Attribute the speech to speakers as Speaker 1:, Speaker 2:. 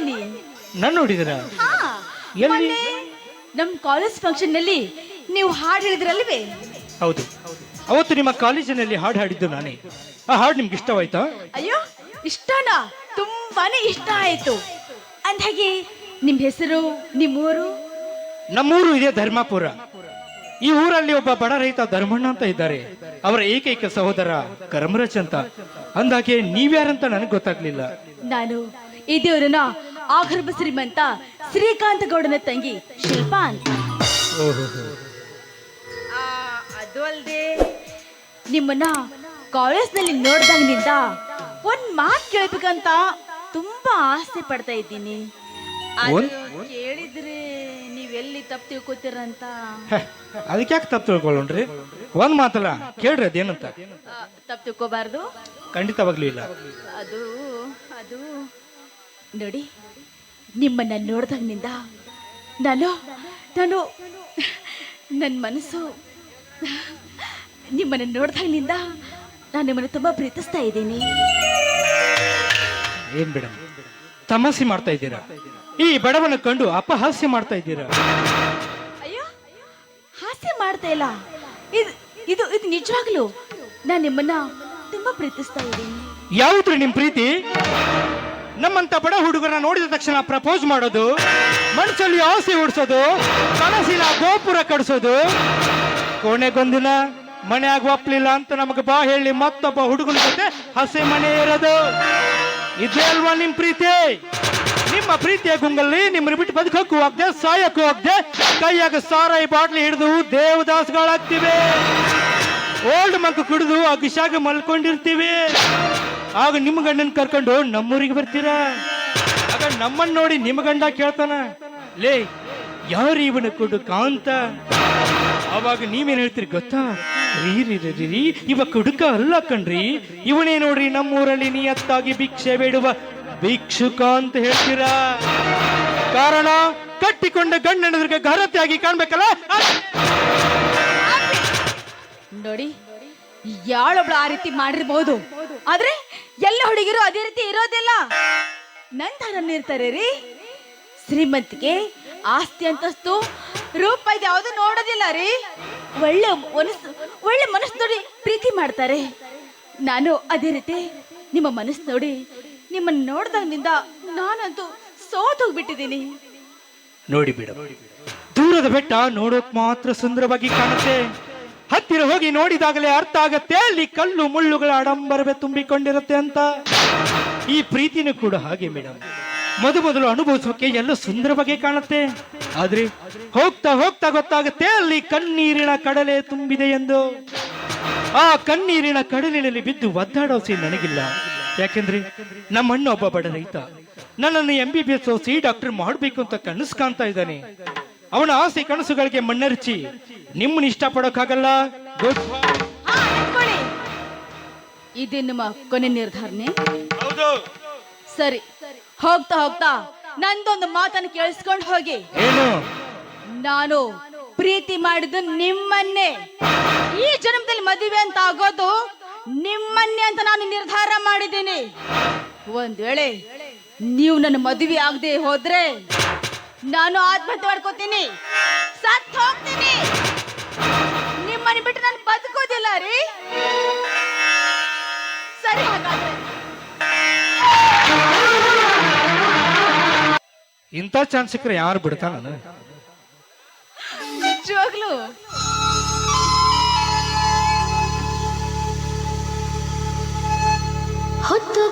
Speaker 1: ನೋಡಿದ್ದೀನಿ
Speaker 2: ನಾನು ನೋಡಿದ್ರ ಎಲ್ಲಿ?
Speaker 1: ನಮ್ಮ ನಮ್ ಕಾಲೇಜ್ ಫಂಕ್ಷನ್ನಲ್ಲಿ ನೀವು ಹಾಡು ಹೇಳಿದ್ರಲ್ವೇ?
Speaker 2: ಹೌದು. ಅವತ್ತು ನಿಮ್ಮ ಕಾಲೇಜಿನಲ್ಲಿ ಹಾಡು ಹಾಡಿದ್ದು ನಾನೇ. ಆ ಹಾಡು ನಿಮ್ಗೆ ಇಷ್ಟವಾಯ್ತಾ?
Speaker 1: ಅಯ್ಯೋ ಇಷ್ಟನಾ? ತುಂಬಾನೇ ಇಷ್ಟ ಆಯ್ತು. ಅಂದ್ಹಾಗೆ ನಿಮ್ ಹೆಸರು ನಿಮ್ಮೂರು?
Speaker 2: ನಮ್ಮೂರು ಇದೆ ಧರ್ಮಾಪುರ. ಈ ಊರಲ್ಲಿ ಒಬ್ಬ ಬಡ ರೈತ ಧರ್ಮಣ್ಣ ಅಂತ ಇದ್ದಾರೆ. ಅವರ ಏಕೈಕ ಸಹೋದರ ಕರಮರಾಜ್ ಅಂತ ಅಂದಾಗೆ ನೀವ್ಯಾರಂತ ನನಗೆ ಗೊತ್ತಾಗ್ಲಿಲ್ಲ.
Speaker 1: ನಾನು ಈ ದೇವರನ್ನ ಆಗರ್ಭ ಶ್ರೀಮಂತ ಶ್ರೀಕಾಂತ ಗೌಡನ ತಂಗಿ ಶಿಲ್ಪಾ ಅಂತ. ಆ, ಅದು ಅಲ್ದೆ ನಿಮ್ಮನ್ನ ಕಾಲೇಜ್ನಲ್ಲಿ ನೋಡ್ದಂಗಿನಿಂದ ಒಂದ್ ಮಾತು ಕೇಳ್ಬೇಕಂತ ತುಂಬಾ ಆಸೆ ಪಡ್ತಾ ಇದ್ದೀನಿ. ಕೇಳಿದ್ರೆ ನೀವೆಲ್ಲಿ ತಪ್ಪು ತಿಳ್ಕೊತೀರಂತ?
Speaker 2: ಅದಕ್ಕೆ ಯಾಕೆ ತಪ್ಪು ತಿಳ್ಕೊಳ್ಳೋಣ್ರಿ? ಒಂದ್ ಮಾತಲ್ಲ ಕೇಳ್ರಿ ಅದೇನಂತ.
Speaker 1: ತಪ್ಪು ತಿಳ್ಕೋಬಾರ್ದು?
Speaker 2: ಖಂಡಿತವಾಗ್ಲಿಲ್ಲ
Speaker 1: ಅದು ಅದು ನೋಡಿ ನಿಮ್ಮನ್ನ ನೋಡ್ದಂಗಿನಿಂದ ನಾನು ನಾನು ನನ್ನ ಮನಸ್ಸು ನಿಮ್ಮನ್ನ ನೋಡ್ದಾಗಿನಿಂದ ನಾನು ನಿಮ್ಮನ್ನು ತುಂಬಾ ಪ್ರೀತಿಸ್ತಾ ಇದ್ದೀನಿ.
Speaker 2: ಏನ್ ಮೇಡಮ್? ತಮಾಸೆ ಮಾಡ್ತಾ ಇದ್ದೀರಾ? ಈ ಬಡವನ ಕಂಡು ಅಪಹಾಸ್ಯ ಮಾಡ್ತಾ ಇದ್ದೀರಾ?
Speaker 1: ಅಯ್ಯೋ ಹಾಸ್ಯ ಮಾಡ್ತಾ ಇಲ್ಲ. ಇದು ಇದು ಇದು ನಿಜವಾಗ್ಲು ನಾನು ನಿಮ್ಮನ್ನ ತುಂಬಾ ಪ್ರೀತಿಸ್ತಾ ಇದ್ದೀನಿ.
Speaker 2: ಯಾವ್ದ್ರಿ ನಿಮ್ ಪ್ರೀತಿ? ನಮ್ಮಂತ ಬಡ ಹುಡುಗರನ್ನ ನೋಡಿದ ತಕ್ಷಣ ಪ್ರಪೋಸ್ ಮಾಡೋದು, ಮನಸ್ಸಲ್ಲಿ ಆಸೆ ಹುಡ್ಸೋದು ಕನಸಿನ ಗೋಪುರ ಕಡಿಸೋದು ಕೊನೆಗೊಂದಿನ ಮನೆಯಾಗ ಒಪ್ಲಿಲ್ಲ ಅಂತ ನಮಗೆ ಬಾ ಹೇಳಿ ಮತ್ತೊಬ್ಬ ಹುಡುಗನ ಜೊತೆ ಹಸೆ ಮನೆ ಇರೋದು. ಇದೇ ಅಲ್ವಾ ನಿಮ್ ಪ್ರೀತಿ? ನಿಮ್ಮ ಪ್ರೀತಿಯ ಗುಂಗಲ್ಲಿ ನಿಮ್ಮನ್ನ ಬಿಟ್ಟು ಬದುಕಕ್ಕೂ ಹೋಗ್ದೆ, ಸಾಯಕ್ಕೂ ಹೋಗ್ದೆ, ಕೈಯಾಗ ಸಾರಾಯಿ ಬಾಟ್ಲಿ ಹಿಡಿದು ದೇವದಾಸ್ಗಳಾಗ್ತಿವೆ. ಓಲ್ಡ್ ಮಗು ಕುಡಿದು ಅಗಿಶಾಗ ಮಲ್ಕೊಂಡಿರ್ತೀವಿ. ಆಗ ನಿಮ್ಮ ಗಂಡನ್ ಕರ್ಕೊಂಡು ನಮ್ಮೂರಿಗೆ ಬರ್ತೀರಾ? ಆಗ ನಮ್ಮನ್ನ ನೋಡಿ ನಿಮ್ಮ ಗಂಡ ಕೇಳ್ತಾನ ಲೇ ಯಾರು ಇವನ ಕೊಡು ಕಾಂತ? ಅವಾಗ ನೀವೇನ್ ಹೇಳ್ತೀರಿ ಗೊತ್ತಾ? ರೀ ರೀ ರೀ ರೀ, ರೀ ಇವ ಕುಡುಕ ಅಲ್ಲ ಕಣ್ರಿ. ಇವನೇ ನೋಡ್ರಿ ನಮ್ಮೂರಲ್ಲಿ ನಿಯತ್ತಾಗಿ ಭಿಕ್ಷೆ ಬೇಡುವ ಭಿಕ್ಷುಕ ಅಂತ ಹೇಳ್ತೀರಾ? ಕಾರಣ ಕಟ್ಟಿಕೊಂಡ ಗಂಡನದ್ರಿಗೆ ಘರತೆಯಾಗಿ ಕಾಣ್ಬೇಕಲ್ಲ?
Speaker 1: ನೋಡಿ ಯಾಳೊಬ್ಳು ಆ ರೀತಿ ಮಾಡಿರ್ಬಹುದು ಆದ್ರೆ ಎಲ್ಲ ಹುಡುಗಿರು ಅದೇ ರೀತಿ ಇರೋದಿಲ್ಲ. ನಂತರ ಇರ್ತಾರೆ ರೀ. ಶ್ರೀಮಂತಿಗೆ ಆಸ್ತಿ ಅಂತಸ್ತು ರೂಪ ಇದು, ಯಾವುದು ನೋಡೋದಿಲ್ಲ ರೀ. ಒಳ್ಳೆ ಮನಸ್ಸು ಒಳ್ಳೆ ಮನಸ್ಸು ನೋಡಿ ಪ್ರೀತಿ ಮಾಡ್ತಾರೆ. ನಾನು ಅದೇ ರೀತಿ ನಿಮ್ಮ ಮನಸ್ಸು ನೋಡಿ ನಿಮ್ಮನ್ನ ನೋಡ್ದಾಗಿನಿಂದ ನಾನಂತೂ ಸೋತೋಗ್ಬಿಟ್ಟಿದ್ದೀನಿ.
Speaker 2: ನೋಡಿ ಬಿಡ. ದೂರದ ಬೆಟ್ಟ ನೋಡೋಕ್ ಮಾತ್ರ ಸುಂದರವಾಗಿ ಕಾಣುತ್ತೆ. ಹತ್ತಿರ ಹೋಗಿ ನೋಡಿದಾಗಲೇ ಅರ್ಥ ಆಗತ್ತೆ. ಅಲ್ಲಿ ಕಲ್ಲು ಮುಳ್ಳುಗಳ ಅಡಂಬರವೇ ತುಂಬಿಕೊಂಡಿರುತ್ತೆ ಅಂತ. ಈ ಪ್ರೀತಿನೂ ಕೂಡ ಹಾಗೆ ಮೇಡಮ್ ಮೊದ ಮೊದಲು ಅನುಭವಿಸೋಕೆ ಎಲ್ಲ ಸುಂದರವಾಗಿ ಕಾಣುತ್ತೆ. ಆದ್ರೆ ಹೋಗ್ತಾ ಹೋಗ್ತಾ ಗೊತ್ತಾಗುತ್ತೆ ಅಲ್ಲಿ ಕಣ್ಣೀರಿನ ಕಡಲೆ ತುಂಬಿದೆ ಎಂದು. ಆ ಕಣ್ಣೀರಿನ ಕಡಲಿನಲ್ಲಿ ಬಿದ್ದು ಒದ್ದಾಡೋಸಿ ನನಗಿಲ್ಲ. ಯಾಕೆಂದ್ರೆ ನಮ್ಮಣ್ಣ ಒಬ್ಬ ಬಡ ರೈತ. ನನ್ನನ್ನು ಎಂ ಬಿ ಬಿ ಎಸ್ ಸಿ ಡಾಕ್ಟರ್ ಮಾಡಬೇಕು ಅಂತ ಕನಸು ಕಾಣ್ತಾ ಇದ್ದಾನೆ. ಅವನ ಆಸೆ ಕನಸುಗಳಿಗೆ ಮಣ್ಣರಿಚಿ ನಿಮ್ಮನ್ನ ಇಷ್ಟಪಡೋಕ್ಕಾಗಲ್ಲ? ಗುಡ್
Speaker 1: ಇದೆ. ನಿಮ್ಮ ಕೊನೆ ನಿರ್ಧಾರನೆ?
Speaker 2: ಹೌದು.
Speaker 1: ಸರಿ ಹೋಗ್ತಾ ಹೋಗ್ತಾ ನಂದೊಂದು ಮಾತನ್ನು ಕೇಳಿಸ್ಕೊಂಡು ಹೋಗಿ.
Speaker 2: ಏನು?
Speaker 1: ನಾನು ಪ್ರೀತಿ ಮಾಡಿದ್ದು ನಿಮ್ಮನ್ನೇ. ಈ ಜನ್ಮದಲ್ಲಿ ಮದುವೆ ಅಂತ ಆಗೋದು ನಿಮ್ಮನ್ನೇ ಅಂತ ನಾನು ನಿರ್ಧಾರ ಮಾಡಿದ್ದೀನಿ. ಒಂದ್ ವೇಳೆ ನೀವು ನನ್ನ ಮದುವೆ ಆಗದೆ ಹೋದ್ರೆ ನಾನು ಆತ್ಮಹತ್ಯೆ ಮಾಡ್ಕೋತೀನಿ. ಸತ್ ಹೋಗ್ತೀನಿ. ನಿಮ್ಮನ್ನ ಬಿಟ್ಟು ನಾನು ಬದುಕೋದಿಲ್ಲ ರೀ. ಸರಿ ಹಾಗಾದ್ರೆ.
Speaker 2: ಇಂಥ ಚಾನ್ಸ್ ಸಿಕ್ಕರೆ ಯಾರು ಬಿಡ್ತಾನ
Speaker 1: ನಿಜವಾಗ್ಲು.
Speaker 3: ಹೊತ್ತು